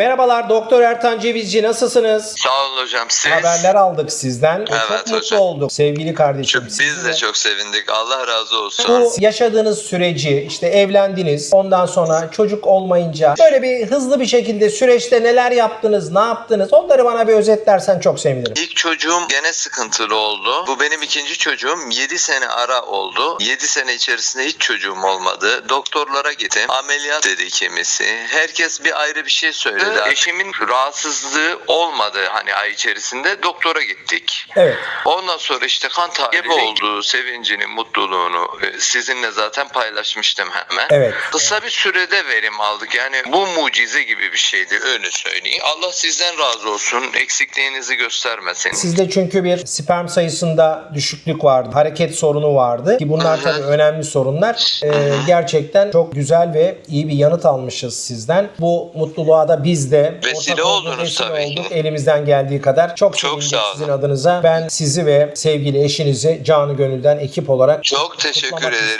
Merhabalar Doktor Ertan Cevizci nasılsınız? Sağ olun hocam. Siz? Haberler aldık sizden. ve Evet çok mutlu hocam. olduk sevgili kardeşim. Biz Sizi de çok sevindik. Allah razı olsun. Bu yaşadığınız süreci işte evlendiniz ondan sonra çocuk olmayınca böyle bir hızlı bir şekilde süreçte neler yaptınız ne yaptınız onları bana bir özetlersen çok sevinirim. İlk çocuğum gene sıkıntılı oldu. Bu benim ikinci çocuğum. 7 sene ara oldu. 7 sene içerisinde hiç çocuğum olmadı. Doktorlara gittim. Ameliyat dedi kimisi. Herkes bir ayrı bir şey söyledi. Eşimin rahatsızlığı olmadı hani ay içerisinde. Doktora gittik. Evet. Ondan sonra işte kan takibi olduğu sevincini, mutluluğunu e, sizinle zaten paylaşmıştım hemen. Evet. Kısa bir sürede verim aldık. Yani bu mucize gibi bir şeydi öyle söyleyeyim. Allah sizden razı olsun. Eksikliğinizi göstermesin. Sizde çünkü bir sperm sayısında düşüklük vardı. Hareket sorunu vardı. Ki bunlar Hı hı. tabii önemli sorunlar. Ee, gerçekten çok güzel ve iyi bir yanıt almışız sizden. Bu mutluluğa da biz de Vesile oldunuz vesile tabii olduk ki. elimizden geldiği kadar. Çok, Çok sağ olun. sizin adınıza. Ben sizi ve sevgili eşinizi canı gönülden ekip olarak Çok teşekkür ederim.